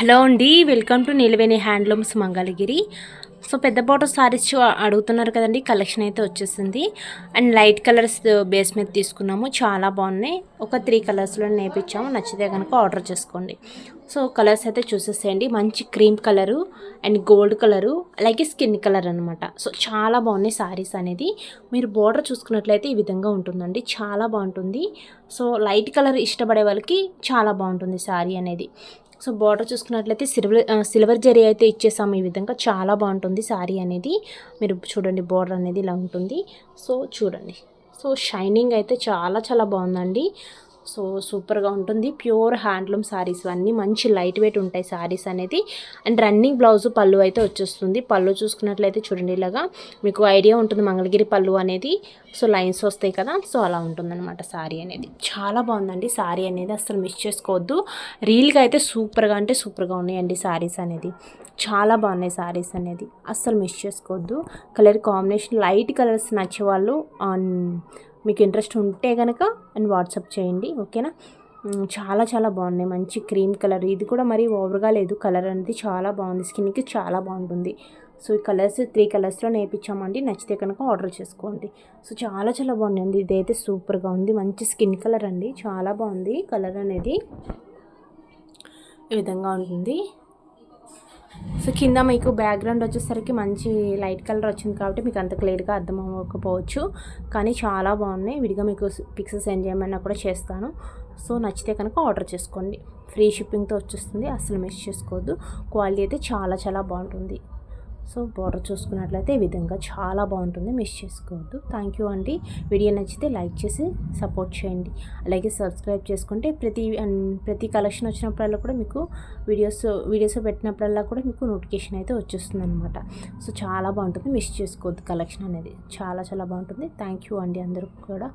Hello అండి welcome to Nilaveni handlooms Mangalagiri. So పెద్ద border saris అడుగుతున్నారు కదండి కలెక్షన్ అయితే వచ్చేసింది. అండ్ లైట్ కలర్స్ బేస్ మీద తీసుకున్నాము చాలా బాగున్నాయి. ఒక త్రీ కలర్స్లో నేర్పించాము నచ్చితే కనుక ఆర్డర్ చేసుకోండి. సో కలర్స్ అయితే చూసేసేయండి మంచి cream colour and gold colour అలాగే స్కిన్ కలర్ అనమాట సో చాలా బాగున్నాయి సారీస్ అనేది. మీరు బోర్డర్ చూసుకున్నట్లయితే ఈ విధంగా ఉంటుందండి చాలా బాగుంటుంది. సో లైట్ కలర్ ఇష్టపడే వాళ్ళకి చాలా బాగుంటుంది సారీ అనేది. సో బార్డర్ చూసుకున్నట్లయితే సిల్వర్ సిల్వర్ జరీ అయితే ఇచ్చేసాము ఈ విధంగా. చాలా బాగుంటుంది శారీ అనేది. మీరు చూడండి బార్డర్ అనేది ఇలా ఉంటుంది. సో చూడండి. సో షైనింగ్ అయితే చాలా చాలా బాగుందండి. సో సూపర్గా ఉంటుంది. ప్యూర్ హ్యాండ్లూమ్ శారీస్ అన్నీ మంచి లైట్ వెయిట్ ఉంటాయి శారీస్ అనేది. అండ్ రన్నింగ్ బ్లౌజ్ పళ్ళు అయితే వచ్చేస్తుంది. పళ్ళు చూసుకున్నట్లయితే చూడండి ఇలాగా. మీకు ఐడియా ఉంటుంది మంగళగిరి పళ్ళు అనేది. సో లైన్స్ వస్తాయి కదా. సో అలా ఉంటుందన్నమాట శారీ అనేది. చాలా బాగుందండి శారీ అనేది. అసలు మిస్ చేసుకోవద్దు. రీల్గా అయితే సూపర్గా అంటే సూపర్గా ఉన్నాయండి శారీస్ అనేది. చాలా బాగున్నాయి శారీస్ అనేది. అస్సలు మిస్ చేసుకోవద్దు. కలర్ కాంబినేషన్ లైట్ కలర్స్ నచ్చేవాళ్ళు మీకు ఇంట్రెస్ట్ ఉంటే కనుక అండ్ వాట్సాప్ చేయండి ఓకేనా? చాలా చాలా బాగున్నాయి. మంచి క్రీమ్ కలర్. ఇది కూడా మరీ ఓవర్గా లేదు. కలర్ అనేది చాలా బాగుంది. స్కిన్కి చాలా బాగుంటుంది. సో ఈ కలర్స్ త్రీ కలర్స్లో నేర్పించామండి. నచ్చితే కనుక ఆర్డర్ చేసుకోండి. సో చాలా చాలా బాగుంది ఇదైతే సూపర్గా ఉంది. మంచి స్కిన్ కలర్ అండి. చాలా బాగుంది. కలర్ అనేది ఈ విధంగా ఉంటుంది. సో కింద మీకు బ్యాక్గ్రౌండ్ వచ్చేసరికి మంచి లైట్ కలర్ వచ్చింది కాబట్టి మీకు అంత క్లియర్గా అర్థం అవ్వకపోవచ్చు. కానీ చాలా బాగున్నాయి. విడిగా మీకు పిక్స్ సెండ్ చేయమన్నా కూడా చేస్తాను. సో నచ్చితే కనుక ఆర్డర్ చేసుకోండి. ఫ్రీ షిప్పింగ్తో వచ్చేస్తుంది. అసలు మిస్ చేసుకోవద్దు. క్వాలిటీ అయితే చాలా చాలా బాగుంటుంది. సో బార్డర్ చూసుకున్నట్లయితే ఈ విధంగా చాలా బాగుంటుంది. మిస్ చేసుకోవద్దు. థ్యాంక్ యూ అండి. వీడియో నచ్చితే లైక్ చేసి సపోర్ట్ చేయండి. అలాగే సబ్స్క్రైబ్ చేసుకుంటే ప్రతి ప్రతి కలెక్షన్ వచ్చినప్పుడల్లా కూడా మీకు వీడియోస్ వీడియోస్ పెట్టినప్పుడల్లా కూడా మీకు నోటిఫికేషన్ అయితే వచ్చేస్తుంది అనమాట సో చాలా బాగుంటుంది. మిస్ చేసుకోవద్దు కలెక్షన్ అనేది. చాలా చాలా బాగుంటుంది. థ్యాంక్ యూ అండి అందరూ కూడా.